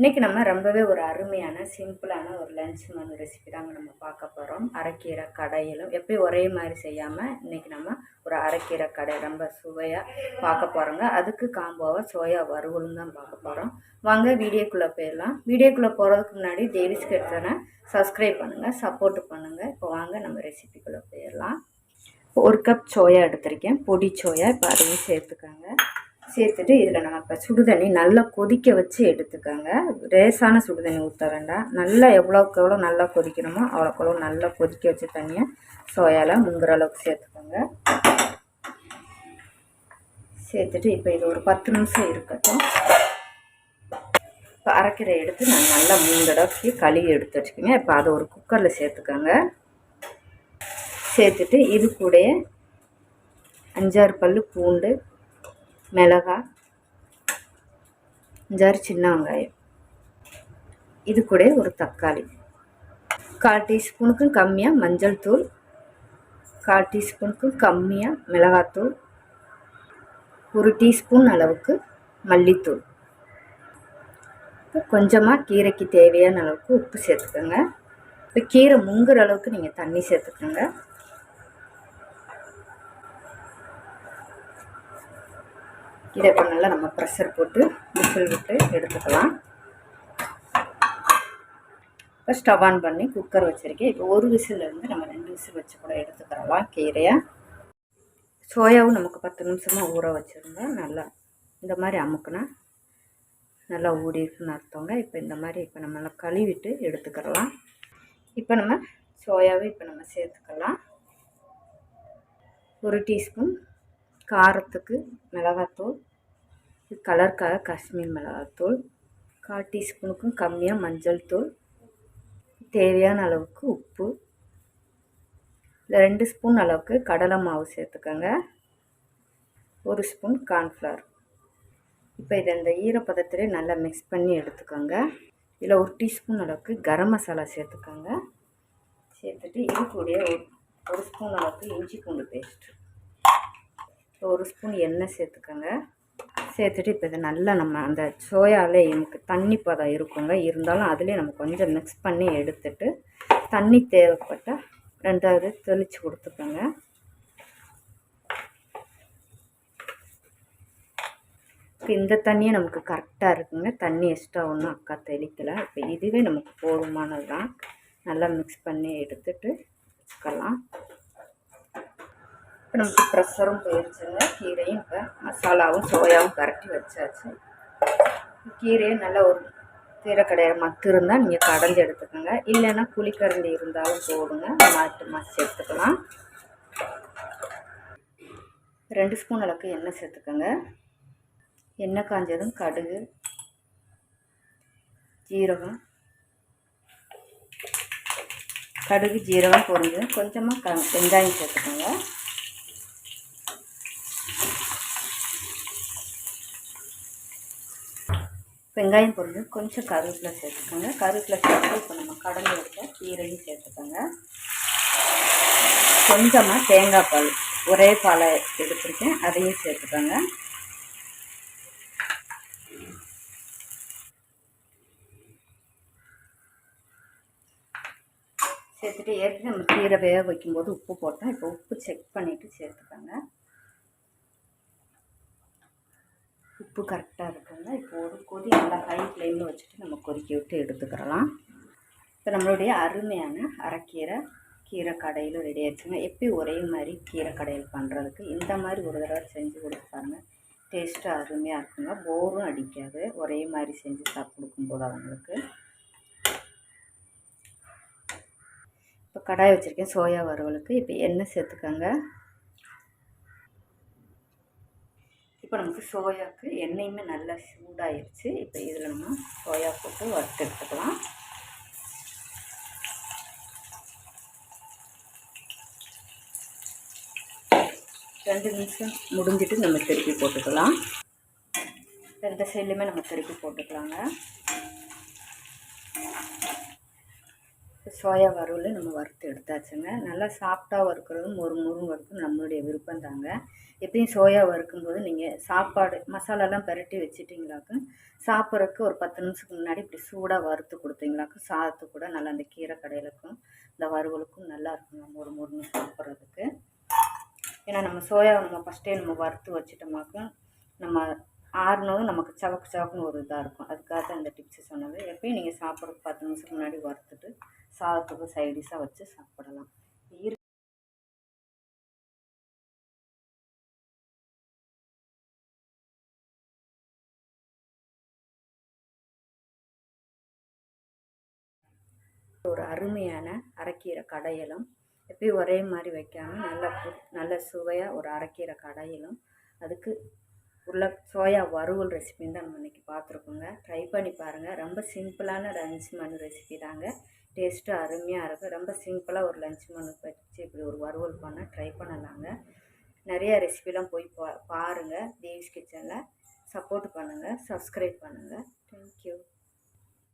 இன்றைக்கி நம்ம ரொம்பவே ஒரு அருமையான சிம்பிளான ஒரு லஞ்ச் மணி ரெசிபி தாங்க நம்ம பார்க்க போகிறோம் அரைக்கீரை கடையிலும் எப்பயும் ஒரே மாதிரி செய்யாமல் இன்றைக்கி நம்ம ஒரு அரைக்கீரை கடை ரொம்ப சுவையாக பார்க்க போகிறோங்க அதுக்கு காம்போவாக சோயா வறுவலும் தான் பார்க்க போகிறோம் வாங்க வீடியோக்குள்ளே போயிடலாம். வீடியோக்குள்ளே போகிறதுக்கு முன்னாடி டெய்லிஸ்க்கு எடுத்தோன்னே சப்ஸ்கிரைப் பண்ணுங்கள் சப்போர்ட் பண்ணுங்கள் இப்போ வாங்க நம்ம ரெசிபிக்குள்ளே போயிடலாம். ஒரு கப் சோயா எடுத்திருக்கேன். பொடி சோயா இப்போ அதையும் சேர்த்துக்கோங்க. சேர்த்துட்டு இதில் நம்ம இப்போ சுடுதண்ணி நல்லா கொதிக்க வச்சு எடுத்துக்கோங்க. லேசான சுடுதண்ணி ஊற்ற வேண்டாம். நல்லா எவ்வளோக்கு எவ்வளோ நல்லா கொதிக்கணுமோ அவ்வளோக்கு எவ்வளோ நல்லா கொதிக்க வச்ச தண்ணியை சோயாவில் முங்குற அளவுக்கு சேர்த்துக்கோங்க. சேர்த்துட்டு இப்போ இது ஒரு பத்து நிமிஷம் இருக்கட்டும். இப்போ அரைக்கிற எடுத்து நான் நல்லா மூணு தடவைக்கு கழுவி எடுத்து வச்சுக்கோங்க. இப்போ அதை ஒரு குக்கரில் சேர்த்துக்கோங்க. சேர்த்துட்டு இது கூட அஞ்சாறு பல் பூண்டு மிளகா அஞ்சாறு சின்ன வெங்காயம். இது கூட ஒரு தக்காளி. கால் டீஸ்பூனுக்கும் கம்மியாக மஞ்சள் தூள். கால் டீஸ்பூனுக்கும் கம்மியாக மிளகாத்தூள். ஒரு டீஸ்பூன் அளவுக்கு மல்லித்தூள். இப்போ கொஞ்சமாக கீரைக்கு தேவையான அளவுக்கு உப்பு சேர்த்துக்கோங்க. இப்போ கீரை முங்குற அளவுக்கு நீங்கள் தண்ணி சேர்த்துக்கோங்க. இதை இப்போ நல்லா நம்ம ப்ரெஷர் போட்டு விசில் விட்டு எடுத்துக்கலாம். இப்போ ஸ்டவ் ஆன் பண்ணி குக்கர் வச்சுருக்கேன். இப்போ ஒரு விசிலேருந்து நம்ம ரெண்டு விசில் வச்சு கூட எடுத்துக்கிறலாம் கீரையை. சோயாவும் நமக்கு பத்து நிமிஷமாக ஊற வச்சுருந்தோம் நல்லா இந்த மாதிரி அமுக்குனா நல்லா ஊடி இருக்குன்னு அர்த்தங்க. இப்போ இந்த மாதிரி இப்போ நம்ம நல்லா கழுவிட்டு எடுத்துக்கிறலாம் இப்போ நம்ம சோயாவை இப்போ நம்ம சேர்த்துக்கலாம். ஒரு டீஸ்பூன் காரத்துக்கு மிளகாத்தூள் கலருக்காக காஷ்மீர் மிளகாத்தூள் கால் டீஸ்பூனுக்கும் கம்மியாக மஞ்சள் தூள் தேவையான அளவுக்கு உப்பு ரெண்டு ஸ்பூன் அளவுக்கு கடலை மாவு சேர்த்துக்கோங்க. ஒரு ஸ்பூன் கார்ன்ஃப்ளவர். இப்போ இதை இந்த ஈரப்பதத்திலே நல்லா மிக்ஸ் பண்ணி எடுத்துக்கோங்க. இதில் ஒரு டீஸ்பூன் அளவுக்கு கரம் மசாலா சேர்த்துக்கோங்க. சேர்த்துட்டு இது ஒரு ஸ்பூன் அளவுக்கு இஞ்சி பூண்டு ஸோ ஒரு ஸ்பூன் எண்ணெய் சேர்த்துக்கோங்க. சேர்த்துட்டு இப்போ இதை நல்லா நம்ம அந்த சோயாவில் எனக்கு தண்ணி பதம் இருக்குங்க. இருந்தாலும் அதுலேயே நம்ம கொஞ்சம் மிக்ஸ் பண்ணி எடுத்துட்டு தண்ணி தேவைப்பட்டால் ரெண்டாவது தெளித்து கொடுத்துக்கோங்க. இப்போ இந்த தண்ணியே நமக்கு கரெக்டாக இருக்குங்க. தண்ணி எக்ஸ்ட்ரா ஒன்றும் அக்கா தெளிக்கலை. இப்போ இதுவே நமக்கு போதுமானது தான் நல்லா மிக்ஸ் பண்ணி எடுத்துட்டு வச்சுக்கலாம். இப்போ நமக்கு ப்ரெஷரும் போயிடுச்சுங்க கீரையும் இப்போ மசாலாவும் சோயாவும் பரட்டி வச்சாச்சு. கீரையும் நல்லா ஒரு கீரை கடையிற மத்து இருந்தால் நீங்கள் கடைஞ்சி எடுத்துக்கோங்க. இல்லைன்னா புளிக்கரண்டி இருந்தாலும் போடுங்க. மாட்டு மாசி எடுத்துக்கலாம். ரெண்டு ஸ்பூன் அளவுக்கு எண்ணெய் சேர்த்துக்கோங்க. எண்ணெய் காஞ்சதும் கடுகு ஜீரகம். கடுகு ஜீரகம் பொரிஞ்சு கொஞ்சமாக க வெங்காயம் சேர்த்துக்கோங்க. வெங்காயம் பொருள் கொஞ்சம் கருவேப்பிலை சேர்த்துக்கோங்க. கருவேப்பிலை சேர்த்து இப்போ நம்ம கடந்து வச்ச கீரையும் சேர்த்துக்கோங்க. கொஞ்சமாக தேங்காய் பால் ஒரே பாலை எடுத்துருக்கேன். அதையும் சேர்த்துக்கோங்க. சேர்த்துட்டு ஏற்கனவே நம்ம கீரை வேக வைக்கும்போது உப்பு போட்டோம். இப்போ உப்பு செக் பண்ணிவிட்டு சேர்த்துக்கோங்க. உப்பு கரெக்டாக இருக்குங்க இப்போ ஒரு கொதி நல்லா ஹை ஃப்ளேமில் வச்சுட்டு நம்ம கொதிக்க விட்டு எடுத்துக்கிறலாம். இப்போ நம்மளுடைய அருமையான அரைக்கீரை கீரை கடையில் ரெடி ஆச்சுங்க எப்பயும் ஒரே மாதிரி கீரை கடையில் பண்ணுறதுக்கு இந்த மாதிரி ஒரு தடவை செஞ்சு கொடுப்பாங்க டேஸ்ட்டு அருமையாக இருக்குங்க. போரும் அடிக்காது. ஒரே மாதிரி செஞ்சு சாப்பிட்டு கொடுக்கும்போது அவங்களுக்கு. இப்போ கடாய் வச்சுருக்கேன். சோயா வறுவலுக்கு. இப்போ எண்ணெய் சேர்த்துக்கோங்க. இப்போ நமக்கு சோயாவுக்கு எண்ணெயுமே நல்லா சூடாயிருச்சு. இப்போ இதில் நம்ம சோயா போட்டு வறுத்து எடுத்துக்கலாம். ரெண்டு நிமிஷம் முடிஞ்சிட்டு நம்ம திருப்பி போட்டுக்கலாம். ரெண்டு சைட்லேயுமே நம்ம திருப்பி போட்டுக்கலாங்க. சோயா வறுவல் நம்ம வறுத்து எடுத்தாச்சுங்க. நல்லா சாஃப்டாக வறுக்கிறதும் ஒரு முருங்க வறுக்கும் நம்மளுடைய விருப்பம் தாங்க. எப்பயும் சோயா வறுக்கும்போது நீங்கள் சாப்பாடு மசாலாலாம் பரட்டி வச்சுட்டிங்களாக்கும் சாப்பிட்றதுக்கு ஒரு பத்து நிமிஷத்துக்கு முன்னாடி இப்படி சூடாக வறுத்து கொடுத்தீங்களாக்கும் சாதத்து கூட நல்லா அந்த கீரை கடையிலுக்கும் இந்த வறுவலுக்கும் நல்லா இருக்குங்க நம்ம ஒரு முருங்கை சாப்பிட்றதுக்கு. ஏன்னா நம்ம சோயாவை நம்ம ஃபஸ்ட்டே நம்ம வறுத்து வச்சுட்டோமாக்கும் நம்ம ஆறுனதும் நமக்கு சவக்கு சவக்குன்னு ஒரு இதாக இருக்கும். அதுக்காக தான் இந்த டிப்ஸு சொன்னது. எப்பயும் நீங்கள் சாப்பிட்றதுக்கு பத்து நிமிஷத்துக்கு முன்னாடி வறுத்துட்டு சாதத்துக்கு சைடிஷாக வச்சு சாப்பிடலாம். இரு ஒரு அருமையான அரைக்கீரை கடையலும் எப்பயும் ஒரே மாதிரி வைக்காமல் நல்ல நல்ல சுவையாக ஒரு அரைக்கீரை கடையலும் அதுக்கு உள்ள சோயா வறுவல் ரெசிபின்னு தான் நம்ம இன்றைக்கி பார்த்துருக்கோங்க. ட்ரை பண்ணி பாருங்கள் ரொம்ப சிம்பிளான லஞ்ச் மனு ரெசிபி தாங்க. டேஸ்ட்டு அருமையாக இருக்கும் ரொம்ப சிம்பிளாக ஒரு லஞ்ச் மனு வச்சு இப்படி ஒரு வறுவல் பண்ண ட்ரை பண்ணலாங்க. நிறைய ரெசிபிலாம் போய் பா பாருங்கள் தேவிஸ் கிச்சனில் சப்போர்ட் பண்ணுங்கள் சப்ஸ்கிரைப் பண்ணுங்கள் தேங்க்யூ